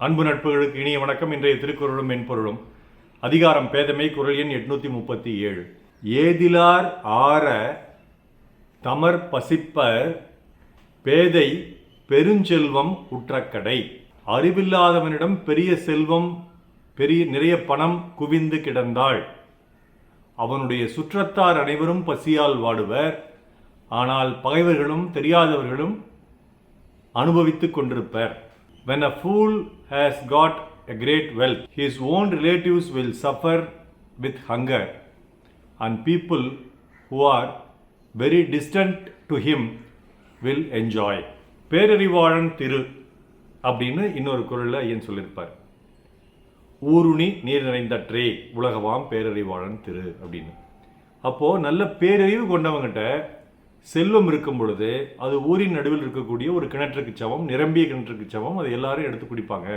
அன்பு நட்புகளுக்கு இனிய வணக்கம். இன்றைய திருக்குறளும் மென்பொருளும். அதிகாரம் பேதமை குரல் எண் எட்நூத்தி முப்பத்தி ஏழு. ஏதிலார் ஆற தமர் பசிப்பர் பேதை பெருஞ்செல்வம் உற்றக்கடை அறிவில்லாதவனிடம் பெரிய செல்வம் பெரிய நிறைய பணம் குவிந்து கிடந்தாள். அவனுடைய சுற்றத்தார் அனைவரும் பசியால் வாடுவர். ஆனால் பகைவர்களும் தெரியாதவர்களும் அனுபவித்துக் கொண்டிருப்பர். When a fool has got a great wealth his own relatives will suffer with hunger and people who are very distant to him will enjoy Perarivalan திரு அப்படின்னு இன்னொரு குரல்ல ஐயன் சொல்லியிருப்பார் ஊருணி நீர் நிறைந்தற்றே உலகவாம் பேரறிவாளன் திரு அப்படின்னு அப்போ நல்ல பேரறிவு கொண்டவங்கிட்ட செல்வம் இருக்கும் பொழுது அது ஊரின் நடுவில் இருக்கக்கூடிய ஒரு கிணற்றுக்கு சமம் நிரம்பிய கிணற்றுக்கு சமம். அது எல்லாரும் எடுத்து குடிப்பாங்க.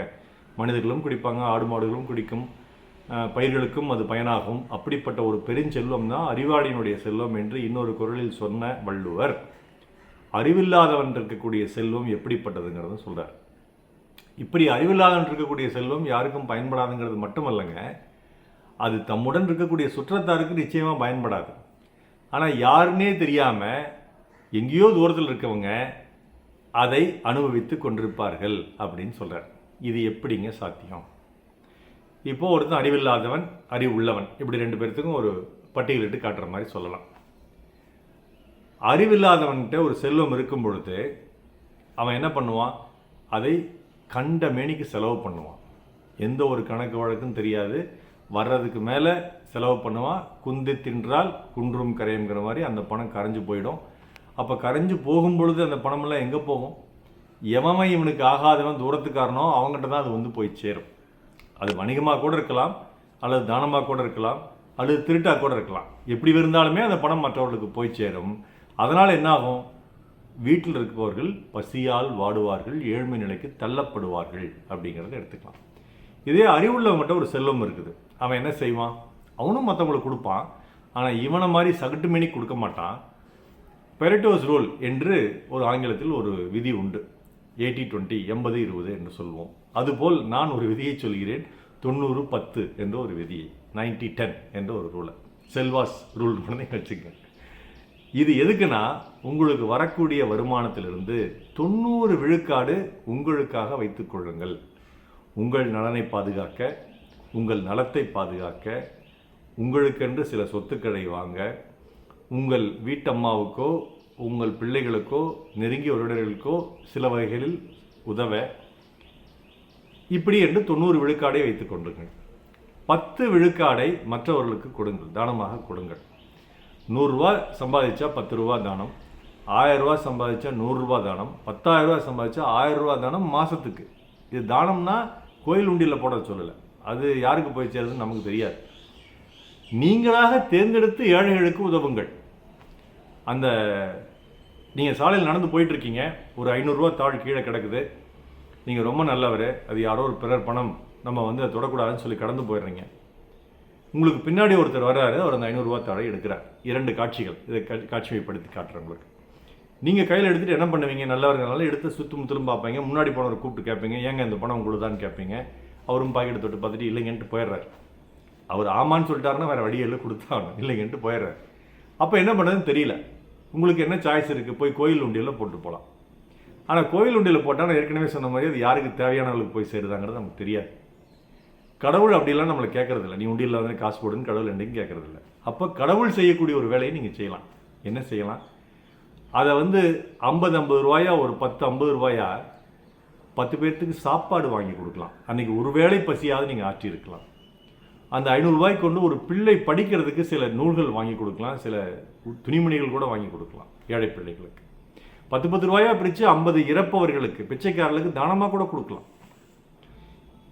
மனிதர்களும் குடிப்பாங்க ஆடு மாடுகளும் குடிக்கும் பயிர்களுக்கும் அது பயனாகும். அப்படிப்பட்ட ஒரு பெருஞ்செல்வம் தான் அறிவாளியினுடைய செல்வம் என்று இன்னொரு குரலில் சொன்ன வள்ளுவர். அறிவில்லாதவன் இருக்கக்கூடிய செல்வம் எப்படிப்பட்டதுங்கிறத சொல்கிறார் இப்படி அறிவில்லாதவன் இருக்கக்கூடிய செல்வம் யாருக்கும் பயன்படாதுங்கிறது மட்டுமல்லங்க அது தம்முடன் இருக்கக்கூடிய சுற்றத்தாருக்கு நிச்சயமாக பயன்படாது. ஆனால் யாருன்னே தெரியாமல் எங்கேயோ தூரத்தில் இருக்கவங்க அதை அனுபவித்து கொண்டிருப்பார்கள் அப்படின்னு சொல்கிறார் இது எப்படிங்க சாத்தியம்? இப்போது ஒருத்தன் அறிவில்லாதவன் அறிவு உள்ளவன் இப்படி ரெண்டு பேர்த்துக்கும் ஒரு பட்டியலிட்டு காட்டுற மாதிரி சொல்லலாம். அறிவில்லாதவன்கிட்ட ஒரு செல்வம் இருக்கும் பொழுது அவன் என்ன பண்ணுவான்? அதை கண்ட மேனிக்கு செலவு பண்ணுவான். எந்த ஒரு கணக்கு வழக்கும் தெரியாது. வர்றதுக்கு மேலே செலவு பண்ணுவான் குந்தி தின்றால் குன்றும் கரையுங்கிற மாதிரி அந்த பணம் கரைஞ்சு போயிடும். அப்போ கரைஞ்சு போகும் பொழுது அந்த பணமெல்லாம் எங்கே போகும்? எவன் இவனுக்கு ஆகாதவன் தூரத்துக்காரனோ அவங்ககிட்ட தான் அது வந்து போய் சேரும். அது வணிகமாக கூட இருக்கலாம் அல்லது தானமாக கூட இருக்கலாம் அல்லது திருட்டாக கூட இருக்கலாம். எப்படி இருந்தாலுமே அந்த பணம் மற்றவர்களுக்கு போய் சேரும். அதனால் என்ன ஆகும் வீட்டில் இருப்பவர்கள் பசியால் வாடுவார்கள் ஏழ்மை நிலைக்கு தள்ளப்படுவார்கள் அப்படிங்கிறத எடுத்துக்கலாம். இதே அறிவுள்ளவங்கிட்ட ஒரு செல்வம் இருக்குது. அவன் என்ன செய்வான்? அவனும் மற்றவங்களுக்கு கொடுப்பான். ஆனால் இவனை மாதிரி சகட்டு மேனி கொடுக்க மாட்டான். பெரட்டோஸ் ரோல் என்று ஒரு ஆங்கிலத்தில் ஒரு விதி உண்டு. எயிட்டி டுவெண்ட்டி எண்பது இருபது என்று சொல்வோம். அதுபோல் நான் ஒரு விதியை சொல்கிறேன். தொண்ணூறு பத்து என்ற ஒரு விதியை. நைன்டி டென் என்ற ஒரு ரூலை. செல்வாஸ் ரூல் கூட வச்சுங்க இது எதுக்குன்னா உங்களுக்கு வரக்கூடிய வருமானத்திலிருந்து தொண்ணூறு விழுக்காடு உங்களுக்காக வைத்துக் கொள்ளுங்கள். உங்கள் நலனை பாதுகாக்க உங்கள் நலத்தை பாதுகாக்க உங்களுக்கென்று சில சொத்துக்களை வாங்க உங்கள் வீட்டம்மாவுக்கோ உங்கள் பிள்ளைகளுக்கோ நெருங்கிய உறவினர்களுக்கோ சில வகைகளில் உதவ இப்படி என்று தொண்ணூறு விழுக்காடை வைத்துக் கொண்டுங்கள் பத்து விழுக்காடை மற்றவர்களுக்கு கொடுங்கள் தானமாக கொடுங்கள். நூறுரூவா சம்பாதிச்சா பத்து ரூபா தானம் ஆயிரம் சம்பாதிச்சா நூறுரூவா தானம் பத்தாயிரம் ரூபா சம்பாதிச்சா ஆயிரம் ரூபா தானம் மாதத்துக்கு இது தானம்னா கோயில் உண்டியில் போட சொல்லலை. அது யாருக்கு போய் சேருதுன்னு நமக்கு தெரியாது. நீங்களாக தேர்ந்தெடுத்து ஏழைகளுக்கு உதவுங்கள். அந்த நீங்கள் சாலையில் நடந்து போயிட்டுருக்கீங்க. ஒரு ஐநூறுரூவா தாழ் கீழே கிடக்குது. நீங்கள் ரொம்ப நல்லவர். அது யாரோ ஒரு பிறர் பணம். நம்ம வந்து அதை தொடக்கூடாதுன்னு சொல்லி கடந்து போயிடுறீங்க. உங்களுக்கு பின்னாடி ஒருத்தர் வர்றாரு. அவர் அந்த ஐநூறுரூவா தாழை எடுக்கிறார். இரண்டு காட்சிகள். இதை காட்சிமைப்படுத்தி காட்டுறேன் உங்களுக்கு. நீங்கள் கையில் எடுத்துகிட்டு என்ன பண்ணுவீங்க? நல்லவர்களால எடுத்து சுற்றும் திரும்ப பார்ப்பீங்க. முன்னாடி போனவரை கூப்பிட்டு கேட்பீங்க. ஏங்க இந்த பணம் உங்களுதான்னு கேட்பீங்க. அவரும் பாக்கெட் தொட்டு பார்த்துட்டு இல்லைங்கன்ட்டு போயிடுறாரு. அவர் ஆமான்னு சொல்லிட்டாருன்னா வேறு வழியில் கொடுத்தாகணும். இல்லைங்கன்ட்டு போயிடுறாரு. அப்போ என்ன பண்ணுறதுன்னு தெரியல. உங்களுக்கு என்ன சாய்ஸ் இருக்குது போய் கோயில் உண்டியலில் போட்டு போகலாம் ஆனால் கோயில் உண்டியில் போட்டால் நான் ஏற்கனவே சொன்ன மாதிரி அது யாருக்கு தேவையானவர்களுக்கு போய் சேருதாங்கிறது நமக்கு தெரியாது. கடவுள் அப்படிலாம் நம்மளை கேட்கறதில்ல நீ உண்டியில் வந்து காசு போடுன்னு கடவுள் என்றைக்கும் கேட்குறதில்ல அப்போ கடவுள் செய்யக்கூடிய ஒரு வேலையை நீங்கள் செய்யலாம். என்ன செய்யலாம்? அதை வந்து ஐம்பது ஐம்பது ரூபாயா ஒரு பத்து ஐம்பது ரூபாயா பத்து பேர்த்துக்கு சாப்பாடு வாங்கி கொடுக்கலாம். அன்றைக்கி ஒரு வேளை பசியாவது நீங்கள் ஆற்றி இருக்கலாம் அந்த ஐநூறுரூவாய் கொண்டு ஒரு பிள்ளை படிக்கிறதுக்கு சில நூல்கள் வாங்கி கொடுக்கலாம். சில துணிமணிகள் கூட வாங்கி கொடுக்கலாம் ஏழை பிள்ளைகளுக்கு. பத்து பத்து ரூபாயா பிரித்து ஐம்பது இறப்பவர்களுக்கு பிச்சைக்காரர்களுக்கு தானமாக கூட கொடுக்கலாம்.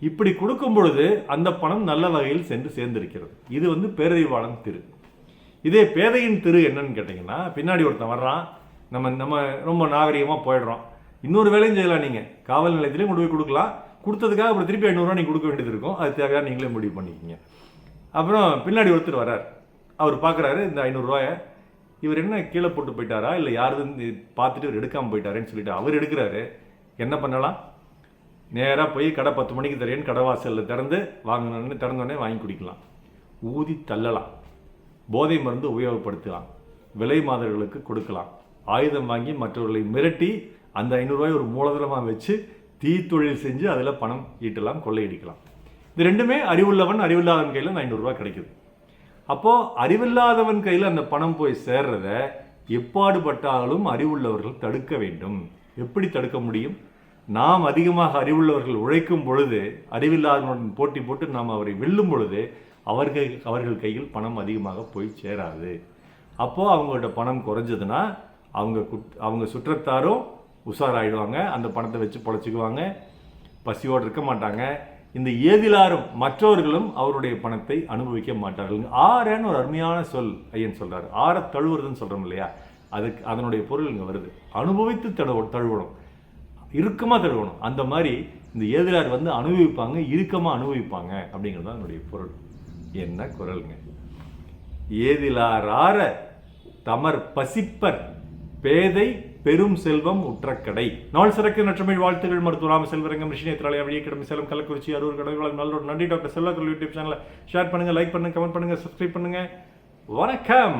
இப்படி கொடுக்கும் பொழுது அந்த பணம் நல்ல வகையில் சென்று சேர்ந்திருக்கிறது. இது வந்து பேரறிவாளன் திரு. இதே பேதையின் திரு என்னன்னு கேட்டிங்கன்னா பின்னாடி ஒருத்தன் வர்றான். நம்ம நம்ம ரொம்ப நாகரிகமாக போயிடுறோம். இன்னொரு வேலையும் செய்யலாம் நீங்கள் காவல் நிலையத்திலையும் கொண்டு போய் கொடுக்கலாம். கொடுத்ததுக்காக அப்புறம் திருப்பி ஐநூறுரூவா நீங்கள் கொடுக்க வேண்டியது இருக்கும். அது தேவையான நீங்களே முடிவு பண்ணிக்கிங்க. அப்புறம் பின்னாடி ஒருத்தர் வரார் அவர் பார்க்குறாரு இந்த ஐநூறுரூவாயை இவர் என்ன கீழே போட்டு போயிட்டாரா? இல்லை யாருது பார்த்துட்டு இவர் எடுக்காமல் போயிட்டாரேன்னு சொல்லிட்டு அவர் எடுக்கிறாரு. என்ன பண்ணலாம்? நேராக போய் கடை பத்து மணிக்கு தரேன்னு கடை வாசலில் திறந்து வாங்கினோடனே திறந்தோடனே வாங்கி குடிக்கலாம். ஊதி தள்ளலாம். போதை மருந்து உபயோகப்படுத்தலாம். விலை மாதர்களுக்கு கொடுக்கலாம். ஆயுதம் வாங்கி மற்றவர்களை மிரட்டி அந்த ஐநூறுரூவாய் ஒரு மூலதனமாக வச்சு தீத்தொழில் செஞ்சு அதில் பணம் ஈட்டலாம் கொள்ளையடிக்கலாம். இது ரெண்டுமே அறிவுள்ளவன் அறிவில்லாதவன் கையில் அந்த ஐநூறுரூவா கிடைக்குது. அப்போது அறிவில்லாதவன் கையில் அந்த பணம் போய் சேர்றத எப்பாடுபட்டாலும் அறிவுள்ளவர்கள் தடுக்க வேண்டும். எப்படி தடுக்க முடியும்? நாம் அதிகமாக அறிவுள்ளவர்கள் உழைக்கும் பொழுது அறிவில்லாதவனுடன் போட்டி போட்டு நாம் அவரை வெல்லும் பொழுது அவர்கள் அவர்கள் கையில் பணம் அதிகமாக போய் சேராது. அப்போது அவங்கள்ட்ட பணம் குறைஞ்சதுன்னா அவங்க குட் அவங்க சுற்றத்தாரும் உஷாராயிடுவாங்க. அந்த பணத்தை வச்சு பொழைச்சிக்குவாங்க. பசியோடு இருக்க மாட்டாங்க. இந்த ஏதிலாரும் மற்றவர்களும் அவருடைய பணத்தை அனுபவிக்க மாட்டார்கள். ஆறேன்னு ஒரு அருமையான சொல் ஐயன் சொல்கிறார் ஆற தழுவுறதுன்னு சொல்கிறோம் இல்லையா? அதுக்கு அதனுடைய பொருள் இங்கே வருது. அனுபவித்து தழுவ தழுவணும். இறுக்கமாக தழுவணும். அந்த மாதிரி இந்த ஏதிலார் வந்து அனுபவிப்பாங்க இறுக்கமாக அனுபவிப்பாங்க அப்படிங்கிறது தான் அதனுடைய பொருள். என்ன குரலுங்க. ஏதிலாரார தமர் பசிப்பர். பேதை பெரும் செல்வம் உற்றக்கடை. நாள் சிறக்கு நற்றமிழ் வாழ்த்துகள் மருத்துவ ராம செல்வரங்கம் ரிஷி நேத்ராலயா வழியே கிடமை சேலம் கள்ளக்குறிச்சி அரூர் கடவுள் நல்ல நன்றி டாக்டர் செல்வா யூடியூப் சேனலை ஷேர் பண்ணுங்கள் லைக் பண்ணுங்கள் கமெண்ட் பண்ணுங்கள் சப்ஸ்கிரைப் பண்ணுங்கள் வணக்கம்!